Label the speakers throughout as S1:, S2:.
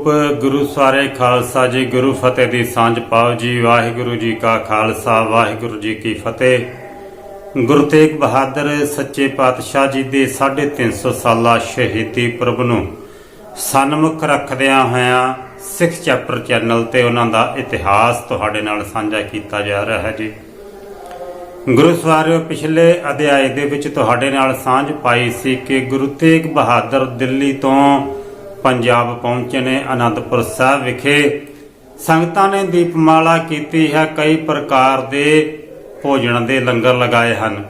S1: ਰੂਪ ਗੁਰੂ ਸਾਰੇ ਖਾਲਸਾ ਜੀ, ਗੁਰੂ ਫਤਿਹ ਦੀ ਸਾਂਝ ਪਾਓ ਜੀ। ਵਾਹਿਗੁਰੂ ਜੀ ਕਾ ਖਾਲਸਾ, ਵਾਹਿਗੁਰੂ ਜੀ ਕੀ ਫਤਿਹ। ਗੁਰੂ ਤੇਗ ਬਹਾਦਰ ਸੱਚੇ ਪਾਤਸ਼ਾਹ ਜੀ ਦੇ 350 ਸਾਲਾ ਸ਼ਹੀਦੀ ਪੁਰਬ ਨੂੰ ਸਨਮੁਖ ਰੱਖਦਿਆਂ ਹੋਇਆਂ ਸਿੱਖ ਚੈਪਟਰ ਚੈਨਲ ਤੇ ਉਹਨਾਂ ਦਾ ਇਤਿਹਾਸ ਤੁਹਾਡੇ ਨਾਲ ਸਾਂਝਾ ਕੀਤਾ ਜਾ ਰਿਹਾ ਹੈ ਜੀ। ਗੁਰੂ ਸਵਾਰਿਓ, ਪਿਛਲੇ ਅਧਿਆਏ ਦੇ ਵਿੱਚ ਤੁਹਾਡੇ ਨਾਲ ਸਾਂਝ ਪਾਈ ਸੀ ਕਿ ਗੁਰੂ ਤੇਗ ਬਹਾਦਰ ਦਿੱਲੀ ਤੋਂ ਪੰਜਾਬ ਪਹੁੰਚੇ ਨੇ ਅਨੰਦਪੁਰ ਸਾਹਿਬ ਵਿਖੇ। ਸੰਗਤਾਂ ਨੇ ਦੀਪਮਾਲਾ ਕੀਤੀ ਹੈ, ਕਈ ਪ੍ਰਕਾਰ ਦੇ ਭੋਜਨ ਦੇ ਲੰਗਰ ਲਗਾਏ ਹਨ।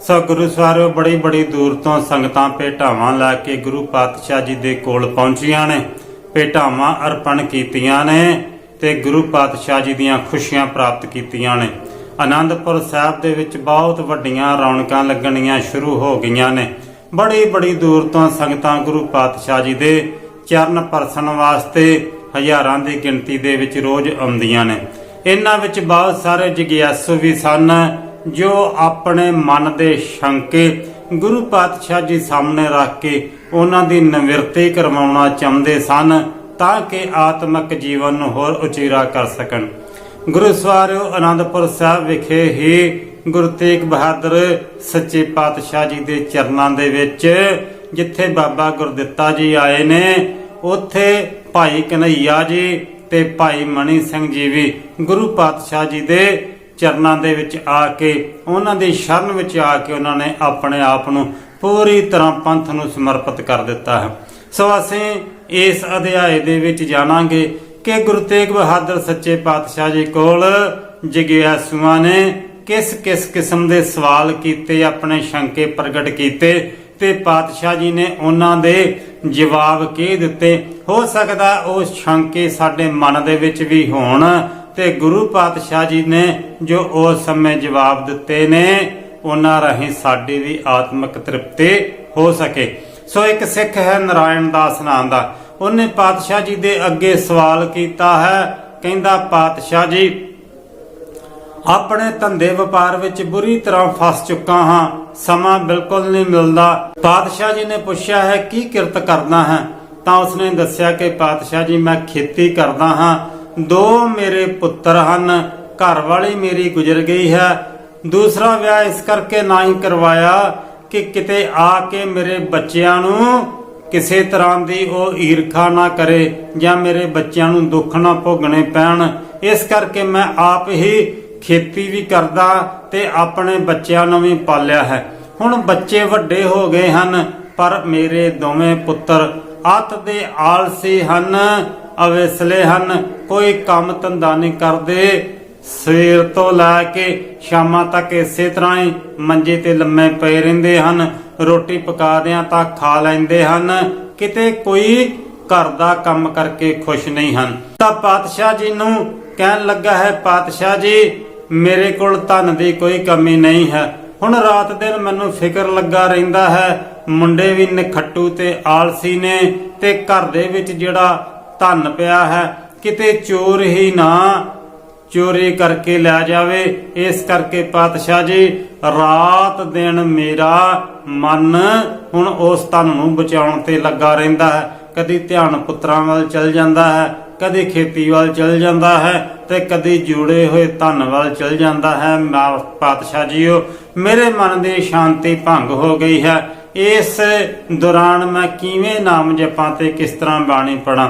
S1: ਸੋ ਗੁਰੂ ਸਵਾਰਿਓ ਬੜੀ ਬੜੀ ਦੂਰ ਤੋਂ ਸੰਗਤਾਂ ਭੇਟਾਵਾਂ ਲੈ ਕੇ ਗੁਰੂ ਪਾਤਸ਼ਾਹ ਜੀ ਦੇ ਕੋਲ ਪਹੁੰਚੀਆਂ ਨੇ। ਭੇਟਾਵਾਂ ਅਰਪਣ ਕੀਤੀਆਂ ਨੇ ਤੇ ਗੁਰੂ ਪਾਤਸ਼ਾਹ ਜੀ ਦੀਆਂ ਖੁਸ਼ੀਆਂ ਪ੍ਰਾਪਤ ਕੀਤੀਆਂ ਨੇ। ਆਨੰਦਪੁਰ ਸਾਹਿਬ ਦੇ ਵਿੱਚ ਬਹੁਤ ਵੱਡੀਆਂ ਰੌਣਕਾਂ ਲੱਗਣੀਆਂ ਸ਼ੁਰੂ ਹੋ ਗਈਆਂ ਨੇ। ਬੜੀ ਬੜੀ ਦੂਰ ਤੋਂ ਸੰਗਤਾਂ ਗੁਰੂ ਪਾਤਸ਼ਾਹ ਜੀ ਦੇ ਚਰਨ ਪਰਸਨ ਵਾਸਤੇ ਹਜ਼ਾਰਾਂ ਦੀ ਗਿਣਤੀ ਦੇ ਵਿੱਚ ਰੋਜ਼ ਆਉਂਦੀਆਂ ਨੇ। ਇਹਨਾਂ ਵਿੱਚ ਬਹੁਤ ਸਾਰੇ ਜਿਗਿਆਸੂ ਵੀ ਸਨ, ਜੋ ਆਪਣੇ ਮਨ ਦੇ ਸ਼ੰਕੇ ਗੁਰੂ ਪਾਤਸ਼ਾਹ ਜੀ ਸਾਹਮਣੇ ਰੱਖ ਕੇ ਉਹਨਾਂ ਦੀ ਨਿਵਰਤੀ ਕਰਵਾਉਣਾ ਚਾਹੁੰਦੇ ਸਨ, ਤਾਂ ਕਿ ਆਤਮਿਕ ਜੀਵਨ ਨੂੰ ਹੋਰ ਉਚੇਰਾ ਕਰ ਸਕਣ। ਗੁਰੂ ਸਵਾਰਿਓ ਆਨੰਦਪੁਰ ਸਾਹਿਬ ਵਿਖੇ ਹੀ ਗੁਰੂ ਤੇਗ ਬਹਾਦਰ ਸੱਚੇ ਪਾਤਸ਼ਾਹ ਜੀ ਦੇ ਚਰਨਾਂ ਦੇ ਵਿੱਚ ਜਿੱਥੇ ਬਾਬਾ ਗੁਰਦਿੱਤਾ ਜੀ ਆਏ ਨੇ, ਉੱਥੇ ਭਾਈ ਕਨਈਆ ਜੀ ਤੇ ਭਾਈ ਮਣੀ ਸਿੰਘ ਜੀ ਵੀ ਗੁਰੂ ਪਾਤਸ਼ਾਹ ਜੀ ਦੇ ਚਰਨਾਂ ਦੇ ਵਿੱਚ ਆ ਕੇ, ਉਹਨਾਂ ਦੀ ਸ਼ਰਨ ਵਿੱਚ ਆ ਕੇ ਉਹਨਾਂ ਨੇ ਆਪਣੇ ਆਪ ਨੂੰ ਪੂਰੀ ਤਰ੍ਹਾਂ ਪੰਥ ਨੂੰ ਸਮਰਪਿਤ ਕਰ ਦਿੱਤਾ ਹੈ। ਸੋ ਅਸੀਂ ਇਸ ਅਧਿਆਏ ਦੇ ਵਿੱਚ ਜਾਣਾਂਗੇ ਕਿ ਗੁਰੂ ਤੇਗ ਬਹਾਦਰ ਸੱਚੇ ਪਾਤਸ਼ਾਹ ਜੀ ਕੋਲ ਜਗਿਆਸੂਆਂ ਨੇ ਕਿਸ ਕਿਸ ਕਿਸਮ ਦੇ ਸਵਾਲ ਕੀਤੇ, ਆਪਣੇ ਸ਼ੰਕੇ ਪ੍ਰਗਟ ਕੀਤੇ ਤੇ ਪਾਤਸ਼ਾਹ ਜੀ ਨੇ ਉਹਨਾਂ ਦੇ ਜਵਾਬ ਕੀ ਦਿੱਤੇ। ਹੋ ਸਕਦਾ ਉਹ ਸ਼ੰਕੇ ਸਾਡੇ ਮਨ ਦੇ ਵਿੱਚ ਵੀ ਹੋਣ ਤੇ ਗੁਰੂ ਪਾਤਸ਼ਾਹ ਜੀ ਨੇ ਜੋ ਉਸ ਸਮੇਂ ਜਵਾਬ ਦਿੱਤੇ ਨੇ, ਉਹਨਾਂ ਰਾਹੀਂ ਸਾਡੀ ਵੀ ਆਤਮਿਕ ਤ੍ਰਿਪਤੀ ਹੋ ਸਕੇ। ਸੋ ਇੱਕ ਸਿੱਖ ਹੈ ਨਾਰਾਇਣ ਦਾਸ ਨਾਮ ਦਾ। ਉਹਨੇ ਪਾਤਸ਼ਾਹ ਜੀ ਦੇ ਅੱਗੇ ਸਵਾਲ ਕੀਤਾ ਹੈ। ਕਹਿੰਦਾ, ਪਾਤਸ਼ਾਹ ਜੀ, ਆਪਣੇ ਧੰਦੇ ਵਪਾਰ ਵਿੱਚ ਬੁਰੀ ਤਰ੍ਹਾਂ ਫਸ ਚੁੱਕਾ ਹਾਂ। ਸਮਾਂ ਬਿਲਕੁਲ ਨਹੀਂ ਮਿਲਦਾ। ਪਾਤਸ਼ਾਹ ਜੀ ਨੇ ਪੁੱਛਿਆ ਹੈ, ਕੀ ਕਿਰਤ ਕਰਦਾ ਹੈ? ਤਾਂ ਉਸਨੇ ਦੱਸਿਆ ਕਿ ਪਾਤਸ਼ਾਹ ਜੀ, ਮੈਂ ਖੇਤੀ ਕਰਦਾ ਹਾਂ। ਦੋ ਮੇਰੇ ਪੁੱਤਰ ਹਨ, ਘਰ ਵਾਲੀ ਮੇਰੀ ਗੁਜ਼ਰ ਗਈ ਹੈ। ਦੂਸਰਾ ਵਿਆਹ ਇਸ ਕਰਕੇ ਨਾ ਹੀ ਕਰਵਾਇਆ ਕਿ ਕਿਤੇ ਆ ਕੇ ਮੇਰੇ ਬੱਚਿਆਂ ਨੂੰ ਕਿਸੇ ਤਰ੍ਹਾਂ ਦੀ ਉਹ ਈਰਖਾ ਨਾ ਕਰੇ ਜਾਂ ਮੇਰੇ ਬੱਚਿਆਂ ਨੂੰ ਦੁੱਖ ਨਾ ਭੋਗਣੇ ਪੈਣ। ਇਸ ਕਰਕੇ ਮੈਂ ਆਪ ਹੀ ਖੇਤੀ ਵੀ ਕਰਦਾ ਤੇ ਆਪਣੇ ਬੱਚਿਆਂ ਨੂੰ ਵੀ ਪਾਲਿਆ ਹੈ। ਹੁਣ ਬੱਚੇ ਵੱਡੇ ਹੋ ਗਏ ਹਨ, ਪਰ ਮੇਰੇ ਦੋਵੇਂ ਪੁੱਤਰ ਅੱਤ ਦੇ ਆਲਸੀ ਹਨ, ਅਵੇਸਲੇ ਹਨ, ਕੋਈ ਕੰਮ ਧੰਦਾ ਨਹੀਂ ਕਰਦੇ। ਸਵੇਰ ਤੋਂ ਲੈ ਕੇ ਸ਼ਾਮਾਂ ਤੱਕ ਇਸੇ ਤਰ੍ਹਾਂ ਹੀ ਮੰਜੇ ਤੇ ਲੰਮੇ ਪਏ ਰਹਿੰਦੇ ਹਨ, ਰੋਟੀ ਪਕਾਦਿਆਂ ਤਾਂ ਖਾ ਲੈਂਦੇ ਹਨ, ਕਿਤੇ ਕੋਈ ਘਰ ਦਾ ਕੰਮ ਕਰਕੇ ਖੁਸ਼ ਨਹੀਂ ਹਨ। ਤਾਂ ਪਾਤਸ਼ਾਹ ਜੀ ਨੂੰ ਕਹਿਣ ਲੱਗਾ ਹੈ, ਪਾਤਸ਼ਾਹ ਜੀ ਮੇਰੇ ਕੋਲ ਧਨ ਦੀ ਕੋਈ ਕਮੀ ਨਹੀਂ ਹੈ। ਹੁਣ ਰਾਤ ਦਿਨ ਮੈਨੂੰ ਫਿਕਰ ਲੱਗਾ ਰਹਿੰਦਾ ਹੈ। ਮੁੰਡੇ ਵੀ ਨਖੱਟੂ ਤੇ ਆਲਸੀ ਨੇ ਤੇ ਘਰ ਦੇ ਵਿੱਚ ਜਿਹੜਾ ਧਨ ਪਿਆ ਹੈ, ਕਿਤੇ ਚੋਰ ਹੀ ਨਾ ਚੋਰੀ ਕਰਕੇ ਲੈ ਜਾਵੇ। ਇਸ ਕਰਕੇ ਪਾਤਸ਼ਾਹ ਜੀ, ਰਾਤ ਦਿਨ ਮੇਰਾ ਮਨ ਹੁਣ ਉਸ ਧਨ ਨੂੰ ਬਚਾਉਣ ਤੇ ਲੱਗਾ ਰਹਿੰਦਾ ਹੈ। ਕਦੀ ਧਿਆਨ ਪੁੱਤਰਾਂ ਵੱਲ ਚਲ ਜਾਂਦਾ ਹੈ। ਕਦੇ ਖੇਤੀ ਵੱਲ ਚਲ ਜਾਂਦਾ ਹੈ ਤੇ ਕਦੇ ਜੁੜੇ ਹੋਏ ਧਨ ਵੱਲ ਚਲ ਜਾਂਦਾ ਹੈ। ਪਾਤਸ਼ਾਹ ਜੀਓ, ਮੇਰੇ ਮਨ ਦੀ ਸ਼ਾਂਤੀ ਭੰਗ ਹੋ ਗਈ ਹੈ। ਇਸ ਦੌਰਾਨ ਮੈਂ ਕਿਵੇਂ ਨਾਮ ਜਪਾਂ ਤੇ ਕਿਸ ਤਰ੍ਹਾਂ ਬਾਣੀ ਪੜਾਂ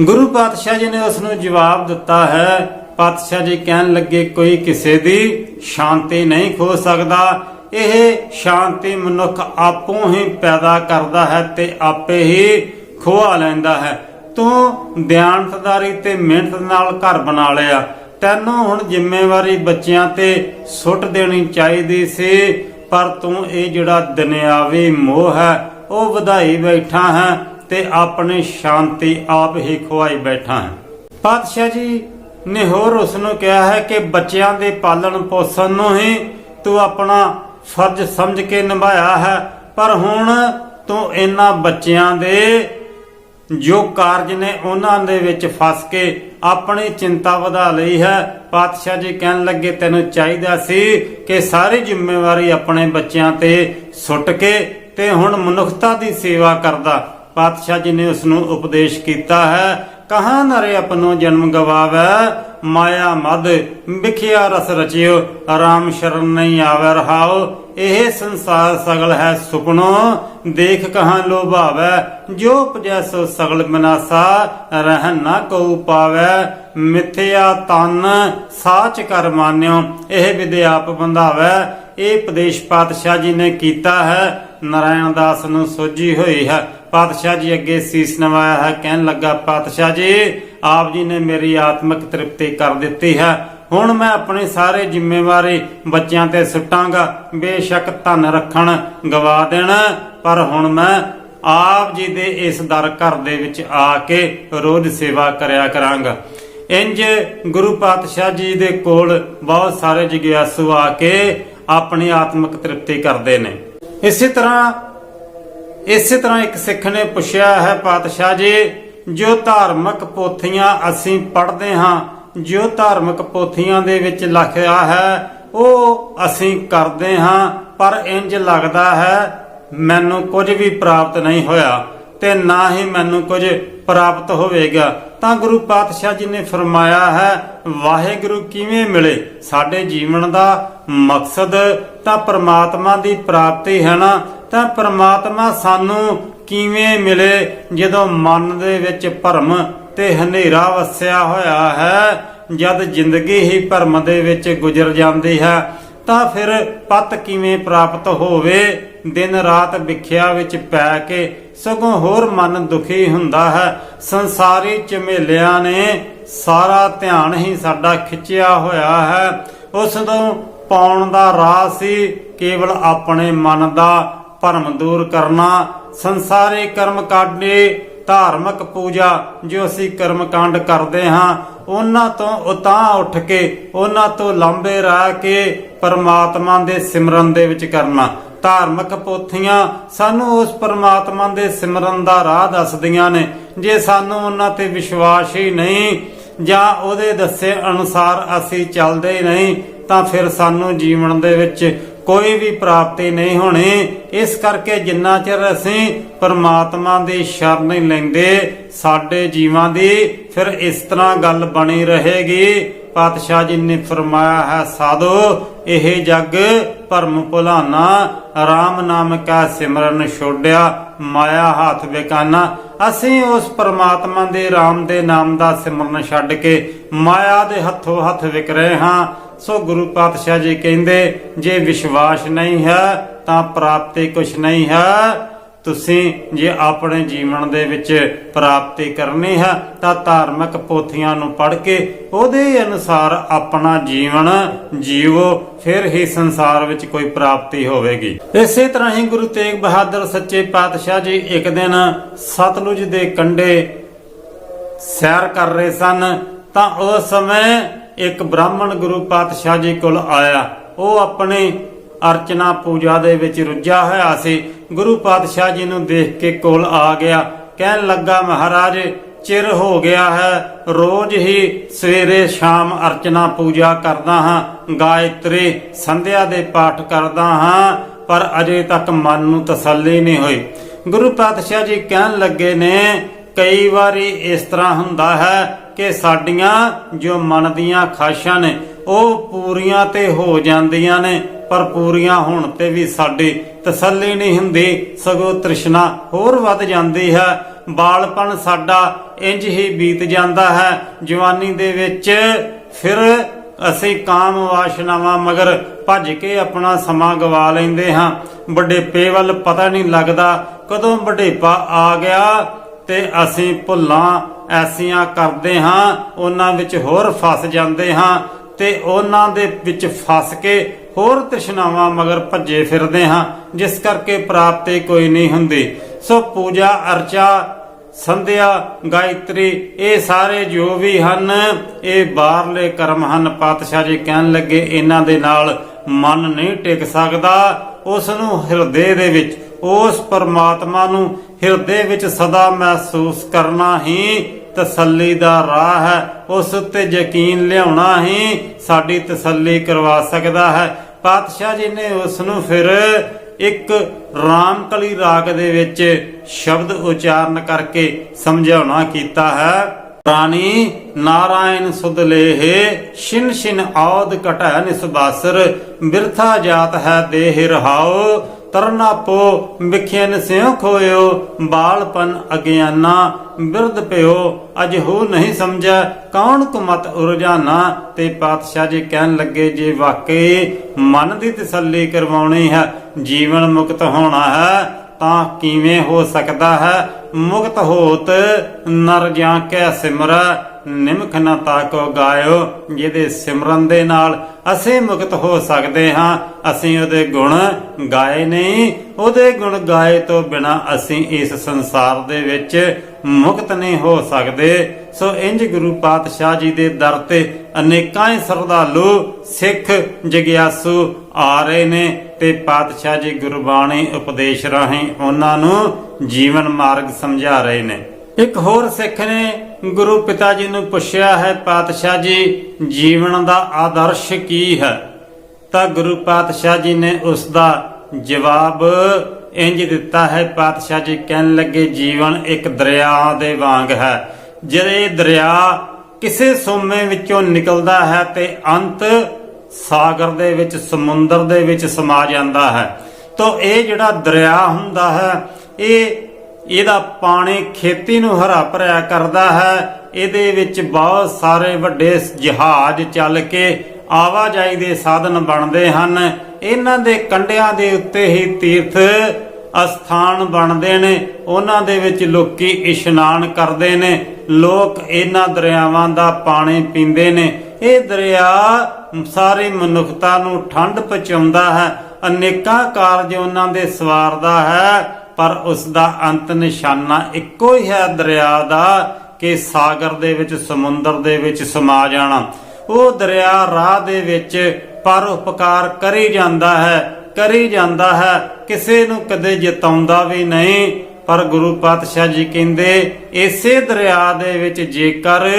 S1: ਗੁਰੂ ਪਾਤਸ਼ਾਹ ਜੀ ਨੇ ਉਸ ਨੂੰ ਜਵਾਬ ਦਿੱਤਾ ਹੈ, ਪਾਤਸ਼ਾਹ ਜੀ ਕਹਿਣ ਲੱਗੇ, ਕੋਈ ਕਿਸੇ ਦੀ ਸ਼ਾਂਤੀ ਨਹੀਂ ਖੋ ਸਕਦਾ। ਇਹ ਸ਼ਾਂਤੀ ਮਨੁੱਖ ਆਪੋਂ ਹੀ ਪੈਦਾ ਕਰਦਾ ਹੈ ਤੇ ਆਪੇ ਹੀ ਖੋਆ ਲੈਂਦਾ ਹੈ। ਤੂੰ ਧਿਆਨਤਦਾਰੀ ਤੇ ਮਿਹਨਤ ਨਾਲ ਘਰ ਬਣਾ ਲਿਆ। ਤੈਨੂੰ ਹੁਣ ਜ਼ਿੰਮੇਵਾਰੀ ਬੱਚਿਆਂ ਤੇ ਸੁੱਟ ਦੇਣੀ ਚਾਹੀਦੀ ਸੀ, ਪਰ ਤੂੰ ਇਹ ਜਿਹੜਾ ਦੁਨਿਆਵੀ ਮੋਹ ਹੈ, ਉਹ ਵਧਾਈ ਬੈਠਾ ਹੈ ਤੇ ਆਪਣੀ ਸ਼ਾਂਤੀ ਆਪ ਹੀ ਖੁਆਈ ਬੈਠਾ ਹੈ। ਪਾਤਸ਼ਾਹ ਜੀ ਨੇ ਹੋਰ ਉਸ ਨੂੰ ਕਿਹਾ ਹੈ ਕਿ ਬੱਚਿਆਂ ਦੇ ਪਾਲਣ ਪੋਸ਼ਣ ਨੂੰ ਹੀ ਤੂੰ ਆਪਣਾ ਫਰਜ਼ ਸਮਝ ਕੇ ਨਿਭਾਇਆ ਹੈ, ਪਰ ਹੁਣ ਤੂੰ ਇਹਨਾਂ ਬੱਚਿਆਂ ਦੇ ਜੋ ਕਾਰਜ ਨੇ ਉਹਨਾਂ ਦੇ ਵਿੱਚ ਫਸ ਕੇ ਆਪਣੀ ਚਿੰਤਾ ਵਧਾ ਲਈ ਹੈ। ਪਾਤਸ਼ਾਹ ਜੀ ਕਹਿਣ ਲੱਗੇ, ਤੈਨੂੰ ਚਾਹੀਦਾ ਸੀ ਕਿ ਸਾਰੀ ਜ਼ਿੰਮੇਵਾਰੀ ਆਪਣੇ ਬੱਚਿਆਂ ਤੇ ਸੁੱਟ ਕੇ ਤੇ ਹੁਣ ਮਨੁੱਖਤਾ ਦੀ ਸੇਵਾ ਕਰਦਾ। ਪਾਤਸ਼ਾਹ ਜੀ ਨੇ ਉਸ ਨੂੰ ਉਪਦੇਸ਼ ਕੀਤਾ ਹੈ, ਕਹਾਂ ਨਰੇ ਆਪਣੋ ਜਨਮ ਗਵਾਵੇ, ਮਾਇਆ ਮਦ, ਵਿਖਿਆ ਰਸ ਰਚਿਓ, ਆਰਾਮ ਸ਼ਰਨ ਨਹੀਂ ਆਵੈ ਰਹਾਓ ਇਹ ਸੰਸਾਰ ਸਗਲ ਹੈ ਸੁਪਨੋ, ਦੇਖ ਕਹਾਂ ਲੋਭਾਵੈ, ਜੋ ਉਪਜੈ ਸੋ ਸਗਲ ਬਿਨਾਸਾ ਰਹਿ ਨਾ ਕਉ ਪਾਵੈ, ਮਿਥਿਆ ਤਨ, ਸਾਚ ਕਰ ਮਾਨਿਓ, ਇਹ ਵਿਦਿਆਪ ਬੰਧਾਵੈ, ਇਹ ਉਪਦੇਸ਼ ਪਾਤਸ਼ਾਹ ਜੀ ਨੇ ਕੀਤਾ ਹੈ, ਨਾਰਾਇਣ ਦਾਸ ਨੂੰ ਸੋਝੀ ਹੋਈ ਹੈ। ਪਾਤਸ਼ਾਹ ਜੀ ਅੱਗੇ ਸੀਸ ਨਵਾਇਆ ਹੈ, ਕਹਿਣ ਲੱਗਾ, ਪਾਤਸ਼ਾਹ ਜੀ, ਆਪ ਜੀ ਨੇ ਮੇਰੀ ਆਤਮਿਕ ਤ੍ਰਿਪਤੀ ਕਰ ਦਿੱਤੀ ਹੈ ਹੁਣ ਮੈਂ ਆਪਣੀ ਸਾਰੇ ਜ਼ਿੰਮੇਵਾਰੀ ਬੱਚਿਆਂ ਤੇ ਸੁੱਟਾਂਗਾ। ਬੇਸ਼ੱਕ ਧਨ ਰੱਖਣ ਗਵਾ ਦੇਣ, ਪਰ ਹੁਣ ਮੈਂ ਆਪ ਜੀ ਦੇ ਇਸ ਦਰ ਘਰ ਦੇ ਵਿੱਚ ਆ ਕੇ ਰੋਜ਼ ਸੇਵਾ ਕਰਿਆ ਕਰਾਂਗਾ। ਇੰਜ ਗੁਰੂ ਪਾਤਸ਼ਾਹ ਜੀ ਦੇ ਕੋਲ ਬਹੁਤ ਸਾਰੇ ਜਿਗਿਆਸੂ ਆ ਕੇ ਆਪਣੀ ਆਤਮਿਕ ਤ੍ਰਿਪਤੀ ਕਰਦੇ ਨੇ। ਇਸੇ ਤਰ੍ਹਾਂ ਇਸੇ ਤਰ੍ਹਾਂ ਇੱਕ ਸਿੱਖ ਨੇ ਪੁੱਛਿਆ ਹੈ ਪਾਤਸ਼ਾਹ ਜੀ, ਜੋ ਧਾਰਮਿਕ ਪੋਥੀਆਂ ਅਸੀਂ ਪੜ੍ਹਦੇ ਹਾਂ ਜੋ ਧਾਰਮਿਕ ਪੋਥੀਆਂ ਦੇ ਵਿੱਚ ਲਿਖਿਆ ਹੈ, ਉਹ ਅਸੀਂ ਕਰਦੇ ਹਾਂ, ਪਰ ਇੰਜ ਲੱਗਦਾ ਹੈ, ਮੈਨੂੰ ਕੁਝ ਵੀ ਪ੍ਰਾਪਤ ਨਹੀਂ ਹੋਇਆ, ਤੇ ਨਾ ਹੀ ਮੈਨੂੰ ਕੁਝ ਪ੍ਰਾਪਤ ਹੋਵੇਗਾ। ਤਾਂ ਗੁਰੂ ਪਾਤਸ਼ਾਹ ਜੀ ਨੇ ਫਰਮਾਇਆ ਹੈ, ਵਾਹਿਗੁਰੂ ਕਿਵੇਂ ਮਿਲੇ? ਸਾਡੇ ਜੀਵਨ ਦਾ ਮਕਸਦ ਤਾਂ ਪ੍ਰਮਾਤਮਾ ਦੀ ਪ੍ਰਾਪਤੀ ਹੈ ਨਾ? ਤਾਂ ਪ੍ਰਮਾਤਮਾ ਸਾਨੂੰ ਕਿਵੇਂ ਮਿਲੇ, ਜਦੋਂ ਮਨ ਦੇ ਵਿੱਚ ਭਰਮ ਤੇ ਹਨੇਰਾ ਵਸਿਆ ਹੋਇਆ ਹੈ। ਜਦ ਜ਼ਿੰਦਗੀ ਹੀ ਭਰਮ ਦੇ ਵਿੱਚ ਗੁਜ਼ਰ ਜਾਂਦੀ ਹੈ, ਤਾਂ ਫਿਰ ਪਤ ਕਿਵੇਂ ਪ੍ਰਾਪਤ ਹੋਵੇ? ਦਿਨ ਰਾਤ ਵਿਖਿਆ ਵਿੱਚ ਪੈ ਕੇ ਸਗੋਂ ਹੋਰ ਮਨ ਦੁਖੀ ਹੁੰਦਾ ਹੈ। ਸੰਸਾਰੀ ਝਮੇਲਿਆਂ ਨੇ ਸਾਰਾ ਧਿਆਨ ਹੀ ਸਾਡਾ ਖਿੱਚਿਆ ਹੋਇਆ ਹੈ। ਉਸ ਤੋਂ ਪਾਉਣ ਦਾ ਰਾਹ ਸੀ ਕੇਵਲ ਆਪਣੇ ਮਨ ਦਾ ਭਰਮ ਦੂਰ ਕਰਨਾ। ਸੰਸਾਰੀ ਕਰਮ ਕਾਢੇ ਧਾਰਮਿਕ ਪੂਜਾ ਜੋ ਅਸੀਂ ਕਰਮ ਕਰਦੇ ਹਾਂ, ਉਹਨਾਂ ਤੋਂ ਉਤਾਂ ਉੱਠ ਕੇ, ਉਹਨਾਂ ਤੋਂ ਲੰਬੇ ਰਹਿ ਕੇ ਪਰਮਾਤਮਾ ਦੇ ਸਿਮਰਨ ਦੇ ਵਿੱਚ ਕਰਨਾ। ਧਾਰਮਿਕ ਪੋਥੀਆਂ ਸਾਨੂੰ ਉਸ ਪਰਮਾਤਮਾ ਦੇ ਸਿਮਰਨ ਦਾ ਰਾਹ ਦੱਸਦੀਆਂ ਨੇ, ਜੇ ਸਾਨੂੰ ਉਹਨਾਂ ਤੇ ਵਿਸ਼ਵਾਸ ਹੀ ਨਹੀਂ, ਜਾਂ ਉਹਦੇ ਦੱਸੇ ਅਨੁਸਾਰ ਅਸੀਂ ਚੱਲਦੇ ਨਹੀਂ, ਤਾਂ ਫਿਰ ਸਾਨੂੰ ਜੀਵਨ ਦੇ ਵਿੱਚ ਕੋਈ ਵੀ ਪ੍ਰਾਪਤੀ ਨਹੀਂ ਹੋਣੀ। ਇਸ ਕਰਕੇ ਜਿੰਨਾ ਚਿਰ ਅਸੀਂ ਪਰਮਾਤਮਾ ਦੀ ਸ਼ਰਨ ਨਹੀਂ ਲੈਂਦੇ, ਸਾਡੇ ਜੀਵਾਂ ਦੀ, ਫਿਰ ਇਸ ਤਰ੍ਹਾਂ ਗੱਲ ਬਣੀ ਰਹੇਗੀ। ਪਾਤਸ਼ਾਹ ਜੀ ਨੇ ਫਰਮਾਇਆ ਹੈ, ਸਾਧੋ, ਇਹ ਜਗ ਭਰਮ ਭੁਲਾਨਾ RAM ਨਾਮ ਕਾ ਸਿਮਰਨ ਛੋੜਿਆ, ਮਾਇਆ ਹੱਥ ਵਿਕਾਨਾ ਅਸੀਂ ਉਸ ਪਰਮਾਤਮਾ ਦੇ RAM ਦੇ ਨਾਮ ਦਾ ਸਿਮਰਨ ਛੱਡ ਕੇ ਮਾਇਆ ਦੇ ਹੱਥੋਂ ਹੱਥ ਵਿਕ ਰਹੇ ਹਾਂ। ਸੋ ਗੁਰੂ ਪਾਤਸ਼ਾਹ ਜੀ ਕਹਿੰਦੇ, ਜੇ ਵਿਸ਼ਵਾਸ ਨਹੀਂ ਹੈ, ਤਾਂ ਪ੍ਰਾਪਤੀ ਕੁਛ ਨਹੀਂ ਹੈ। ਤੁਸੀਂ ਜੇ ਆਪਣੇ ਜੀਵਨ ਦੇ ਵਿੱਚ ਪ੍ਰਾਪਤੀ ਕਰਨੀ ਹੈ, ਤਾਂ ਧਾਰਮਿਕ ਪੋਥੀਆਂ ਨੂੰ ਪੜ੍ਹ ਕੇ ਉਹਦੇ ਅਨੁਸਾਰ ਆਪਣਾ ਜੀਵਨ ਜੀਵੋ, ਫਿਰ ਹੀ ਸੰਸਾਰ ਵਿੱਚ ਕੋਈ ਪ੍ਰਾਪਤੀ ਹੋਵੇਗੀ। ਇਸੇ ਤਰ੍ਹਾਂ ਹੀ ਗੁਰੂ ਤੇਗ ਬਹਾਦਰ ਸੱਚੇ ਪਾਤਸ਼ਾਹ ਜੀ ਇੱਕ ਦਿਨ ਸਤਲੁਜ ਦੇ ਕੰਢੇ ਸੈਰ ਕਰ ਰਹੇ ਸਨ, ਤਾਂ ਉਸ ਸਮੇਂ ਇੱਕ ਬ੍ਰਾਹਮਣ ਗੁਰੂ ਪਾਤਸ਼ਾਹ ਜੀ ਕੋਲ ਆਇਆ। ਉਹ ਆਪਣੇ ਅਰਚਨਾ ਪੂਜਾ ਦੇ ਵਿੱਚ ਰੁੱਝਾ ਹੋਇਆ ਸੀ। ਗੁਰੂ ਪਾਤਸ਼ਾਹ ਜੀ ਨੂੰ ਦੇਖ ਕੇ ਕੋਲ ਆ ਗਿਆ। ਕਹਿਣ ਲੱਗਾ, ਮਹਾਰਾਜ, ਚਿਰ ਹੋ ਗਿਆ ਹੈ। ਰੋਜ਼ ਹੀ ਸਵੇਰੇ ਸ਼ਾਮ ਅਰਚਨਾ ਪੂਜਾ ਕਰਦਾ ਹਾਂ। ਗਾਇਤਰੀ ਸੰਧਿਆ ਦੇ ਪਾਠ ਕਰਦਾ ਹਾਂ, ਪਰ ਅਜੇ ਤੱਕ ਮਨ ਨੂੰ ਤਸੱਲੀ ਨਹੀਂ ਹੋਈ। ਗੁਰੂ ਪਾਤਸ਼ਾਹ ਜੀ ਕਹਿਣ ਲੱਗੇ ਨੇ ਕਈ ਵਾਰੀ ਇਸ ਤਰ੍ਹਾਂ ਹੁੰਦਾ ਹੈ ਕਿ ਸਾਡੀਆਂ ਜੋ ਮਨ ਦੀਆਂ ਖਾਸ਼ਾਂ ਨੇ, ਉਹ ਪੂਰੀਆਂ ਤੇ ਹੋ ਜਾਂਦੀਆਂ ਨੇ, ਪਰ ਪੂਰੀਆਂ ਹੋਣ ਤੇ ਵੀ ਸਾਡੀ ਤਸੱਲੀ ਨਹੀਂ ਹੁੰਦੀ, ਸਗੋਂ ਤ੍ਰਿਸ਼ਨਾ ਹੋਰ ਵੱਧ ਜਾਂਦੀ ਹੈ। ਬਾਲਪਨ ਸਾਡਾ ਇੰਜ ਹੀ ਬੀਤ ਜਾਂਦਾ ਹੈ, ਜਵਾਨੀ ਦੇ ਵਿੱਚ ਫਿਰ ਅਸੀਂ ਕਾਮ ਵਾਸ਼ਨਾਵਾਂ ਮਗਰ ਭੱਜ ਕੇ ਆਪਣਾ ਸਮਾਂ ਗਵਾ ਲੈਂਦੇ ਹਾਂ। ਵੱਡੇਪੇ ਵੱਲ ਪਤਾ ਨਹੀਂ ਲੱਗਦਾ ਕਦੋਂ ਵੱਡੇਪਾ ਆ ਗਿਆ ਤੇ ਅਸੀਂ ਭੁੱਲਾਂ ਐਸੀਆਂ ਕਰਦੇ ਹਾਂ, ਉਹਨਾਂ ਵਿੱਚ ਹੋਰ ਫਸ ਜਾਂਦੇ ਹਾਂ ਤੇ ਉਹਨਾਂ ਦੇ ਵਿੱਚ ਫਸ ਕੇ ਹੋਰ ਤ੍ਰਿਸ਼ਨਾਵਾਂ ਮਗਰ ਭੱਜੇ ਫਿਰਦੇ ਹਾਂ, ਜਿਸ ਕਰਕੇ ਪ੍ਰਾਪਤੀ ਕੋਈ ਨਹੀਂ ਹੁੰਦੀ। ਸੋ ਪੂਜਾ, ਅਰਚਾ, ਸੰਧਿਆ, ਗਾਇਤਰੀ, ਇਹ ਸਾਰੇ ਜੋ ਵੀ ਹਨ, ਇਹ ਬਾਹਰਲੇ ਕਰਮ ਹਨ। ਪਾਤਸ਼ਾਹ ਜੀ ਕਹਿਣ ਲੱਗੇ, ਇਹਨਾਂ ਦੇ ਨਾਲ ਮਨ ਨਹੀਂ ਟਿਕ ਸਕਦਾ। ਉਸ ਨੂੰ ਹਿਰਦੇ ਦੇ ਵਿੱਚ ਉਸ ਪਰਮਾਤਮਾ ਨੂੰ ਹਿਰਦੇ ਵਿੱਚ ਸਦਾ ਮਹਿਸੂਸ ਕਰਨਾ ਹੀ ਤਸੱਲੀ ਦਾ ਰਾਹ ਹੈ। ਉਸ ਉੱਤੇ ਯਕੀਨ ਲਿਆਉਣਾ ਹੀ ਸਾਡੀ ਤਸੱਲੀ ਕਰਵਾ ਸਕਦਾ ਹੈ। ਪਾਤਸ਼ਾਹ ਜੀ ਨੇ ਉਸ ਨੂੰ ਫਿਰ ਇੱਕ ਰਾਮਕਲੀ ਰਾਗ ਦੇ ਵਿੱਚ ਸ਼ਬਦ ਉਚਾਰਨ ਕਰਕੇ ਸਮਝਾਉਣਾ ਕੀਤਾ ਹੈ। ਪ੍ਰਾਣੀ ਨਾਰਾਇਣ ਸੁਧ ਲੇਹੇ ਛਿਨ ਛਿਨ ਆਉਦ ਘਟੈ ਨਿਸਬਾਸਰ, ਬਿਰਥਾ ਜਾਤ ਹੈ ਦੇਹ ਰਹਾਉ। ਤਰਨਾ ਪੋ, ਵਿਖਿਆਨ ਸਿਉ ਖੋਇਓ, ਬਾਲਪਨ ਅਗਿਆਨਾ, ਬਿਰਧ ਪਿਓ ਅਜ ਹੋ ਨਹੀਂ ਸਮਝਿਆ ਕੌਣ ਕੁਮਤ ਉਰਜਾਨਾ, ਤੇ ਪਾਤਸ਼ਾਹ ਜੀ ਕਹਿਣ ਲੱਗੇ, ਜੇ ਵਾਕਈ ਮਨ ਦੀ ਤਸੱਲੀ ਕਰਵਾਉਣੀ ਹੈ, ਜੀਵਨ ਮੁਕਤ ਹੋਣਾ ਹੈ, ਤਾਂ ਕਿਵੇਂ ਹੋ ਸਕਦਾ ਹੈ? ਮੁਕਤ ਹੋਤ, ਨਰ ਜਾਂ ਕੈ ਸਿਮਰੈ ਨਿਮਖ ਨਾ ਤਾਕੋ ਗਾਇਓ, ਜਿਹਦੇ ਸਿਮਰਨ ਦੇ ਨਾਲ ਅਸੀਂ ਮੁਕਤ ਹੋ ਸਕਦੇ ਹਾਂ। ਅਸੀਂ ਉਹਦੇ ਗੁਣ ਗਾਏ ਨਹੀਂ। ਉਹਦੇ ਗੁਣ ਗਾਏ ਤੋਂ ਬਿਨਾ ਅਸੀਂ ਇਸ ਸੰਸਾਰ ਦੇ ਵਿੱਚ ਮੁਕਤ ਨਹੀਂ ਹੋ ਸਕਦੇ। ਸੋ ਇੰਜ ਗੁਰੂ ਪਾਤਸ਼ਾਹ ਜੀ ਦੇ ਦਰ ਤੇ ਅਨੇਕਾਂ ਹੀ ਸਰਦਾਲੂ ਸਿੱਖ ਜਗਿਆਸੂ ਆ ਰਹੇ ਨੇ ਤੇ ਪਾਤਸ਼ਾਹ ਜੀ ਗੁਰਬਾਣੀ ਉਪਦੇਸ਼ ਰਾਹੀਂ ਉਹਨਾਂ ਨੂੰ ਜੀਵਨ ਮਾਰਗ ਸਮਝਾ ਰਹੇ ਨੇ। ਇੱਕ ਹੋਰ ਸਿੱਖ ਨੇ ਗੁਰੂ ਪਿਤਾ ਜੀ ਨੂੰ ਪੁੱਛਿਆ ਹੈ, ਪਾਤਸ਼ਾਹ ਜੀ, ਜੀਵਨ ਦਾ ਆਦਰਸ਼ ਕੀ ਹੈ? ਤਾਂ ਗੁਰੂ ਪਾਤਸ਼ਾਹ ਜੀ ਨੇ ਉਸ ਦਾ ਜਵਾਬ ਇੰਜ ਦਿੱਤਾ ਹੈ, ਪਾਤਸ਼ਾਹ ਜੀ, ਕਹਿਣ ਲੱਗੇ, ਜੀਵਨ ਇੱਕ ਦਰਿਆ ਦੇ ਵਾਂਗ ਹੈ। ਜਿਹੜੇ ਦਰਿਆ ਕਿਸੇ ਸੋਮੇ ਵਿੱਚੋਂ ਨਿਕਲਦਾ ਹੈ ਤੇ ਅੰਤ ਸਾਗਰ ਦੇ ਵਿੱਚ, ਸਮੁੰਦਰ ਦੇ ਵਿੱਚ ਸਮਾ ਜਾਂਦਾ ਹੈ, ਤਾਂ ਇਹ ਜਿਹੜਾ ਦਰਿਆ ਹੁੰਦਾ ਹੈ, ਇਹ ਇਹਦਾ ਪਾਣੀ ਖੇਤੀ ਨੂੰ ਹਰਾ ਭਰਿਆ ਕਰਦਾ ਹੈ। ਇਹਦੇ ਵਿੱਚ ਬਹੁਤ ਸਾਰੇ ਵੱਡੇ ਜਹਾਜ਼ ਚੱਲ ਕੇ ਆਵਾਜਾਈ ਦੇ ਸਾਧਨ ਬਣਦੇ ਹਨ। ਇਹਨਾਂ ਦੇ ਕੰਢਿਆਂ ਦੇ ਉੱਤੇ ਹੀ ਤੀਰਥ ਅਸਥਾਨ ਬਣਦੇ ਨੇ। ਉਹਨਾਂ ਦੇ ਵਿੱਚ ਲੋਕੀ ਇਸ਼ਨਾਨ ਕਰਦੇ ਨੇ। ਲੋਕ ਇਹਨਾਂ ਦਰਿਆਵਾਂ ਦਾ ਪਾਣੀ ਪੀਂਦੇ ਨੇ। ਇਹ ਦਰਿਆ ਸਾਰੀ ਮਨੁੱਖਤਾ ਨੂੰ ਠੰਡ ਪਹੁੰਚਾਉਂਦਾ ਹੈ। ਅਨੇਕਾਂ ਕਾਰਜ ਉਹਨਾਂ ਦੇ ਸਵਾਰਦਾ ਹੈ। ਪਰ ਉਸ ਦਾ ਅੰਤ ਨਿਸ਼ਾਨਾ ਇੱਕੋ ਹੀ ਹੈ ਦਰਿਆ ਦਾ ਕਿ ਸਾਗਰ ਦੇ ਵਿੱਚ, ਸਮੁੰਦਰ ਦੇ ਵਿੱਚ ਸਮਾ ਜਾਣਾ। ਉਹ ਦਰਿਆ ਰਾਹ ਦੇ ਵਿੱਚ ਪਰ ਉਪਕਾਰ ਕਰੀ ਜਾਂਦਾ ਹੈ, ਕਰੀ ਜਾਂਦਾ ਹੈ, ਕਿਸੇ ਨੂੰ ਕਦੇ ਜਿਤਾਉਂਦਾ ਵੀ ਨਹੀਂ। ਪਰ ਗੁਰੂ ਪਾਤਸ਼ਾਹ ਜੀ ਕਹਿੰਦੇ, ਇਸੇ ਦਰਿਆ ਦੇ ਵਿੱਚ ਜੇਕਰ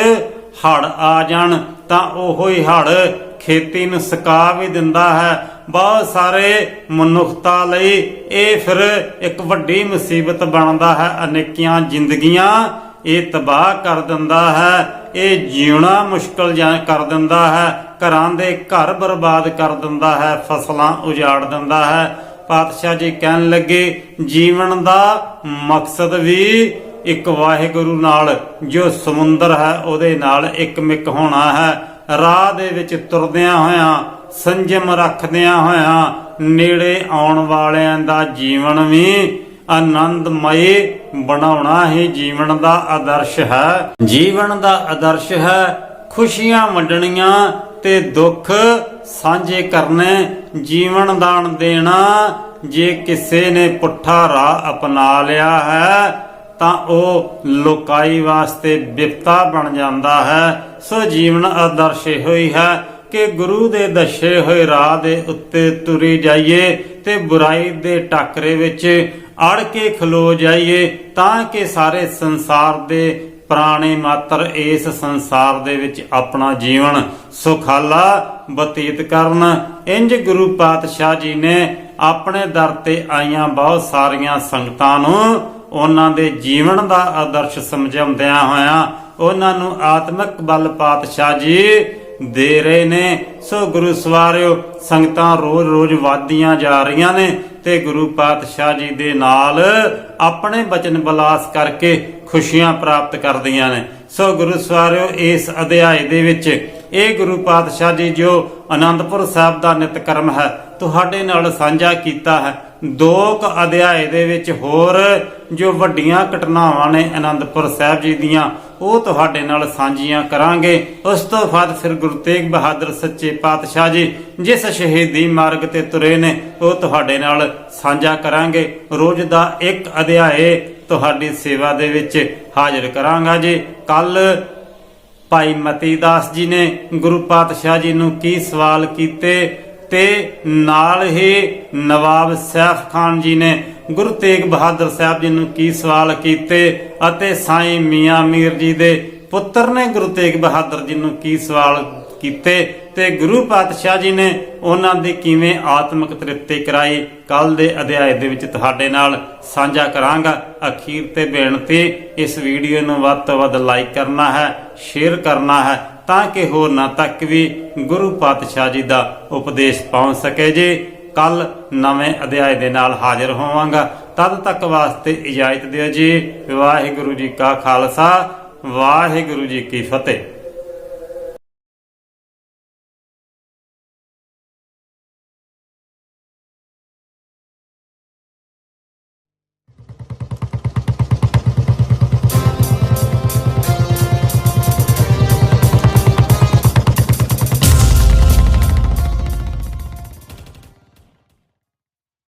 S1: ਹੜ ਆ ਜਾਣ, ਤਾਂ ਉਹੋ ਹੀ ਹੜ ਖੇਤੀ ਨੂੰ ਸਕਾ ਵੀ ਦਿੰਦਾ ਹੈ। ਬਹੁਤ ਸਾਰੇ ਮਨੁੱਖਤਾ ਲਈ ਇਹ ਫਿਰ ਇੱਕ ਵੱਡੀ ਮੁਸੀਬਤ ਬਣਦਾ ਹੈ। ਅਨੇਕੀਆਂ ਜ਼ਿੰਦਗੀਆਂ ਇਹ ਤਬਾਹ ਕਰ ਦਿੰਦਾ ਹੈ। ਇਹ ਜਿਉਣਾ ਮੁਸ਼ਕਲ ਕਰ ਦਿੰਦਾ ਹੈ। ਘਰਾਂ ਦੇ ਘਰ ਬਰਬਾਦ ਕਰ ਦਿੰਦਾ ਹੈ। ਫਸਲਾਂ ਉਜਾੜ ਦਿੰਦਾ ਹੈ। ਪਾਤਸ਼ਾਹ ਜੀ ਕਹਿਣ ਲੱਗੇ, ਜੀਵਨ ਦਾ ਮਕਸਦ ਵੀ ਇੱਕ ਵਾਹਿਗੁਰੂ ਨਾਲ, ਜੋ ਸਮੁੰਦਰ ਹੈ, ਉਹਦੇ ਨਾਲ ਇੱਕ ਮਿਕ ਹੋਣਾ ਹੈ। ਰਾਹ ਦੇ ਵਿੱਚ ਤੁਰਦਿਆਂ ਹੋਇਆਂ, ਸੰਜਮ ਰੱਖਦਿਆਂ ਹੋਇਆਂ, ਨੇੜੇ ਆਉਣ ਵਾਲਿਆਂ ਦਾ ਜੀਵਨ ਵੀ ਆਨੰਦਮਈ ਬਣਾਉਣਾ ਹੀ ਜੀਵਨ ਦਾ ਆਦਰਸ਼ ਹੈ। ਜੀਵਨ ਦਾ ਆਦਰਸ਼ ਹੈ, ਖੁਸ਼ੀਆਂ ਵੰਡਣੀਆਂ ਤੇ ਦੁੱਖ ਸਾਂਝੇ ਕਰਨੇ, ਜੀਵਨ ਦਾਨ ਦੇਣਾ। ਜੇ ਕਿਸੇ ਨੇ ਪੁੱਠਾ ਰਾਹ ਅਪਣਾ ਲਿਆ ਹੈ, ਤਾਂ ਉਹ ਲੋਕਾਈ ਵਾਸਤੇ ਵਿਪਤਾ ਬਣ ਜਾਂਦਾ ਹੈ। ਸੋ ਜੀਵਨ ਆਦਰਸ਼ ਇਹੋ ਹੀ ਹੈ ਕਿ ਗੁਰੂ ਦੇ ਦੱਸੇ ਹੋਏ ਰਾਹ ਦੇ ਉੱਤੇ ਤੁਰੀ ਜਾਈਏ ਤੇ ਬੁਰਾਈ ਦੇ ਟਾਕਰੇ ਵਿੱਚ ਅੜ ਕੇ ਖਲੋ ਜਾਈਏ ਤਾਂ ਕਿ ਸਾਰੇ ਸੰਸਾਰ ਦੇ ਪ੍ਰਾਣੀ ਮਾਤਰ ਇਸ ਸੰਸਾਰ ਦੇ ਵਿੱਚ ਆਪਣਾ ਜੀਵਨ ਸੁਖਾਲਾ ਬਤੀਤ ਕਰਨ। ਇੰਜ ਗੁਰੂ ਪਾਤਸ਼ਾਹ ਜੀ ਨੇ ਆਪਣੇ ਦਰ ਤੇ ਆਈਆਂ ਬਹੁਤ ਸਾਰੀਆਂ ਸੰਗਤਾਂ ਨੂੰ ਉਹਨਾਂ ਦੇ ਜੀਵਨ ਦਾ ਆਦਰਸ਼ ਸਮਝਾਉਂਦਿਆਂ ਹੋਇਆਂ ਉਹਨਾਂ ਨੂੰ ਆਤਮਿਕ ਬਲ ਪਾਤਸ਼ਾਹ ਜੀ ਦੇ ਰਹੇ ਨੇ। ਸੋ ਗੁਰੂ ਸਵਾਰਿਓ, ਸੰਗਤਾਂ ਰੋਜ਼-ਰੋਜ਼ ਵਾਦੀਆਂ ਜਾ ਰਹੀਆਂ ਨੇ ਤੇ ਗੁਰੂ ਪਾਤਸ਼ਾਹ ਜੀ ਦੇ ਨਾਲ ਆਪਣੇ ਬਚਨ ਬਲਾਸ ਕਰਕੇ ਖੁਸ਼ੀਆਂ ਪ੍ਰਾਪਤ ਕਰਦੀਆਂ ਨੇ। ਸੋ ਗੁਰੂ ਸਵਾਰਿਓ, ਇਸ ਅਧਿਆਇ ਦੇ ਵਿੱਚ ਇਹ ਗੁਰੂ ਪਾਤਸ਼ਾਹ ਜੀ ਜੋ ਅਨੰਦਪੁਰ ਸਾਹਿਬ ਦਾ ਨਿਤ ਕਰਮ ਹੈ। ਤੁਹਾਡੇ ਨਾਲ ਸਾਂਝਾ ਕੀਤਾ ਹੈ। ਦੋ ਅਧਿਆਏ ਦੇ ਵਿੱਚ ਹੋਰ ਜੋ ਵੱਡੀਆਂ ਘਟਨਾਵਾਂ ਨੇ ਅਨੰਦਪੁਰ ਸਾਹਿਬ ਜੀ ਦੀਆਂ, ਉਹ ਤੁਹਾਡੇ ਨਾਲ ਸਾਂਝੀਆਂ ਕਰਾਂਗੇ। ਉਸ ਤੋਂ ਬਾਅਦ ਫਿਰ ਗੁਰੂ ਤੇਗ ਬਹਾਦਰ ਸੱਚੇ ਪਾਤਸ਼ਾਹ ਜੀ, ਜਿਸ ਸ਼ਹੀਦੀ ਮਾਰਗ ਤੇ ਤੁਰੇ ਨੇ, ਉਹ ਤੁਹਾਡੇ ਨਾਲ ਸਾਂਝਾ ਕਰਾਂਗੇ। ਰੋਜ਼ ਦਾ ਇੱਕ ਅਧਿਆਏ ਤੁਹਾਡੀ ਸੇਵਾ ਦੇ ਵਿੱਚ ਹਾਜ਼ਰ ਕਰਾਂਗਾ ਜੀ। ਕੱਲ ਭਾਈ ਮਤੀ ਦਾਸ ਜੀ ਨੇ ਗੁਰੂ ਪਾਤਸ਼ਾਹ ਜੀ ਨੂੰ ਕੀ ਸਵਾਲ ਕੀਤੇ ਤੇ ਨਾਲ ਹੀ ਨਵਾਬ ਸੈਫ ਖਾਨ ਜੀ ਨੇ ਗੁਰੂ ਤੇਗ ਬਹਾਦਰ ਸਾਹਿਬ ਜੀ ਨੂੰ ਕੀ ਸਵਾਲ ਕੀਤੇ ਅਤੇ ਸਾਈਂ ਮੀਆਂ ਮੀਰ ਜੀ ਦੇ ਪੁੱਤਰ ਨੇ ਗੁਰੂ ਤੇਗ ਬਹਾਦਰ ਜੀ ਨੂੰ ਕੀ ਸਵਾਲ ਕੀਤੇ ਤੇ ਗੁਰੂ ਪਾਤਸ਼ਾਹ ਜੀ ਨੇ ਉਹਨਾਂ ਦੀ ਕਿਵੇਂ ਆਤਮਿਕ ਤ੍ਰਿਪਤੀ ਕਰਾਈ ਕੱਲ ਦੇ ਅਧਿਆਇ ਦੇ ਵਿੱਚ ਤੁਹਾਡੇ ਨਾਲ ਸਾਂਝਾ ਕਰਾਂਗਾ। ਅਖੀਰ ਤੇ ਬੇਨਤੀ, ਇਸ ਵੀਡੀਓ ਨੂੰ ਵੱਧ ਤੋਂ ਵੱਧ ਲਾਈਕ ਕਰਨਾ ਹੈ। ਸ਼ੇਅਰ ਕਰਨਾ ਹੈ ਤਾਂ ਕਿ ਹੋਰਨਾਂ ਤੱਕ ਵੀ ਗੁਰੂ ਪਾਤਸ਼ਾਹ ਜੀ ਦਾ ਉਪਦੇਸ਼ ਪਹੁੰਚ ਸਕੇ ਜੀ। ਕੱਲ ਨਵੇਂ ਅਧਿਆਇ ਦੇ ਨਾਲ ਹਾਜ਼ਰ ਹੋਵਾਂਗਾ। ਤਦ ਤੱਕ ਵਾਸਤੇ ਇਜਾਜ਼ਤ ਦਿਓ ਜੀ। ਵਾਹਿਗੁਰੂ ਜੀ ਕਾ ਖਾਲਸਾ, ਵਾਹਿਗੁਰੂ ਜੀ ਕੀ ਫਤਿਹ।